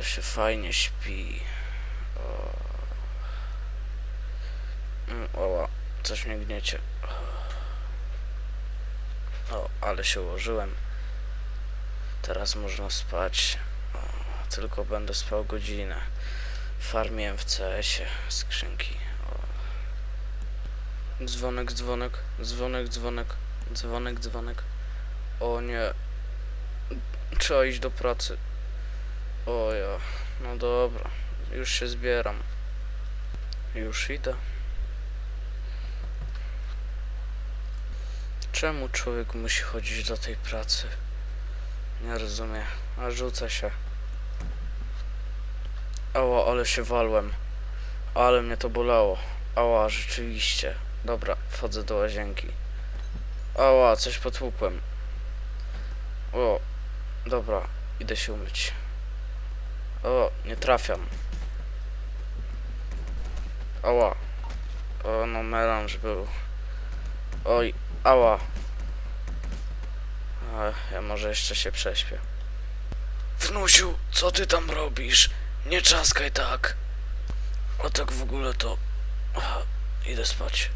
ale się fajnie śpi. O, Mm, coś mnie gniecie. O, ale się ułożyłem. Teraz można spać. O, tylko będę spał godzinę. Farmiłem w CS-ie skrzynki. O. Dzwonek, dzwonek, dzwonek, dzwonek, dzwonek, dzwonek. O nie. Trzeba iść do pracy. O ja. No dobra. Już się zbieram. Już idę. Czemu człowiek musi chodzić do tej pracy? Nie rozumiem. A rzuca się. Ała, ale się walłem. Ale mnie to bolało. Ała, rzeczywiście. Dobra, wchodzę do łazienki. Ała, coś potłukłem. O, dobra, idę się umyć. O, nie trafiam. Ała. O, no melanż był. Oj, ała. A, ja może jeszcze się prześpię. Wnusiu, co ty tam robisz? Nie czaskaj tak. A tak w ogóle to... Idę spać.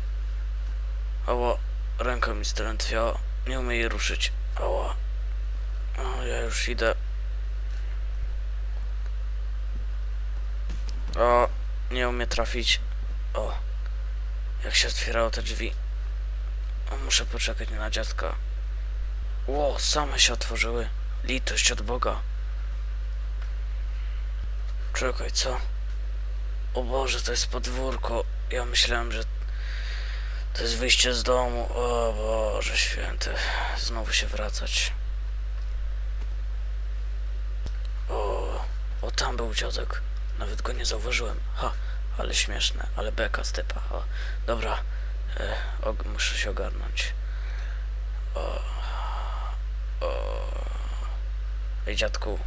Ała, ręka mi strętwiała. Nie umiem jej ruszyć. Ała. O, ja już idę. O, nie umie trafić. O, jak się otwierało te drzwi. O, muszę poczekać na dziadka. Ło, same się otworzyły. Litość od Boga. Czekaj, co? O Boże, to jest podwórko. Ja myślałem, że to jest wyjście z domu. O Boże święty. Znowu się wracać. O, o tam był dziadek. Nawet go nie zauważyłem. Ha, ale śmieszne, ale beka stypa. O, dobra, e, muszę się ogarnąć. O, o. Ej, dziadku.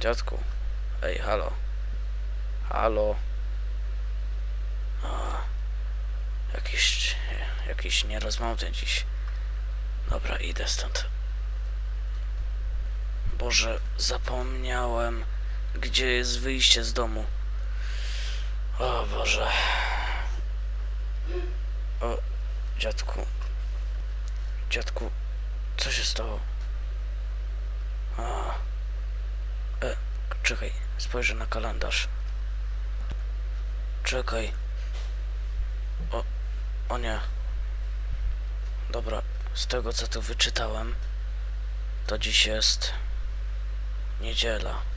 Dziadku. Ej, halo. Halo. O, jakiś, jakiś nierozmowny dziś. Dobra, idę stąd. Boże, zapomniałem, gdzie jest wyjście z domu. O Boże. O, dziadku. Dziadku, co się stało? A. E, czekaj, spojrzę na kalendarz. Czekaj. O, o nie. Dobra, z tego co tu wyczytałem, to dziś jest niedziela.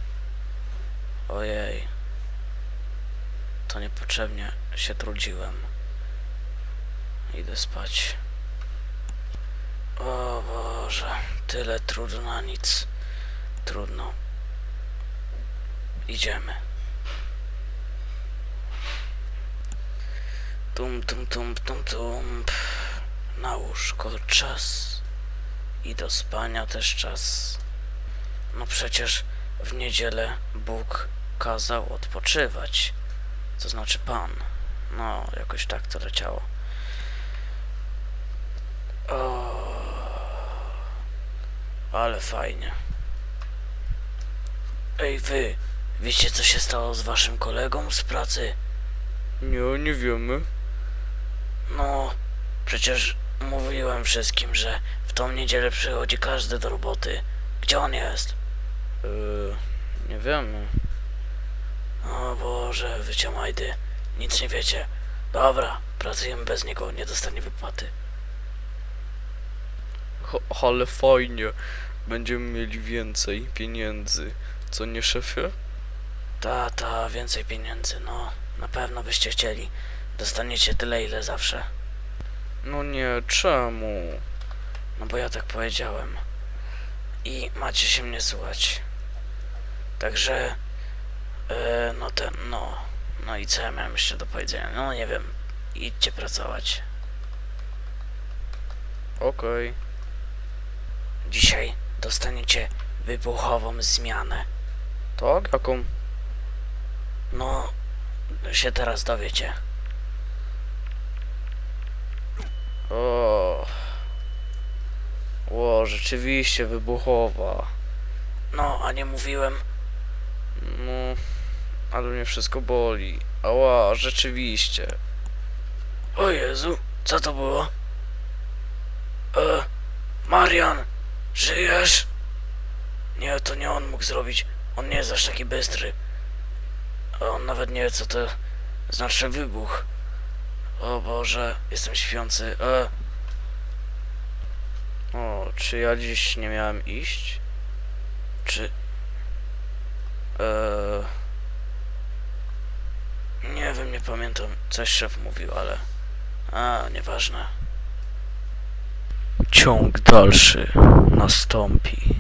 Ojej. To niepotrzebnie się trudziłem. Idę spać. O Boże, tyle trudu na nic. Trudno. Idziemy. Tum, tum, tum, tum, tum. Na łóżko czas. I do spania też czas. No przecież w niedzielę Bóg kazał odpoczywać. To znaczy Pan. No, jakoś tak to leciało. O, ale fajnie. Ej wy, wiecie co się stało z waszym kolegą z pracy? Nie, nie wiemy. No, przecież mówiłem wszystkim, że w tą niedzielę przychodzi każdy do roboty. Gdzie on jest? Yy, nie wiemy. O Boże, wycie majdy. Nic nie wiecie. Dobra, pracujemy bez niego, nie dostanie wypłaty. ale fajnie. Będziemy mieli więcej pieniędzy. Co nie, szefie? Ta, ta, więcej pieniędzy, no. Na pewno byście chcieli. Dostaniecie tyle, ile zawsze. No nie, czemu? No bo ja tak powiedziałem. I macie się mnie słuchać. Także... E, no ten, no... No i co ja miałem jeszcze do powiedzenia? No nie wiem. Idźcie pracować. Okej. Dzisiaj dostaniecie wybuchową zmianę. Tak? Jaką? No, się teraz dowiecie. O. O, rzeczywiście wybuchowa. No, a nie mówiłem, ale mnie wszystko boli. Ała, rzeczywiście. O Jezu, co to było? E, Marian, żyjesz? Nie, to nie on mógł zrobić. On nie jest aż taki bystry. A On nawet nie wie, co to znaczy wybuch. O Boże, jestem śpiący. E, O, czy ja dziś nie miałem iść? czy... Eee, Nie pamiętam. Coś szef mówił, ale... A, nieważne. Ciąg dalszy nastąpi.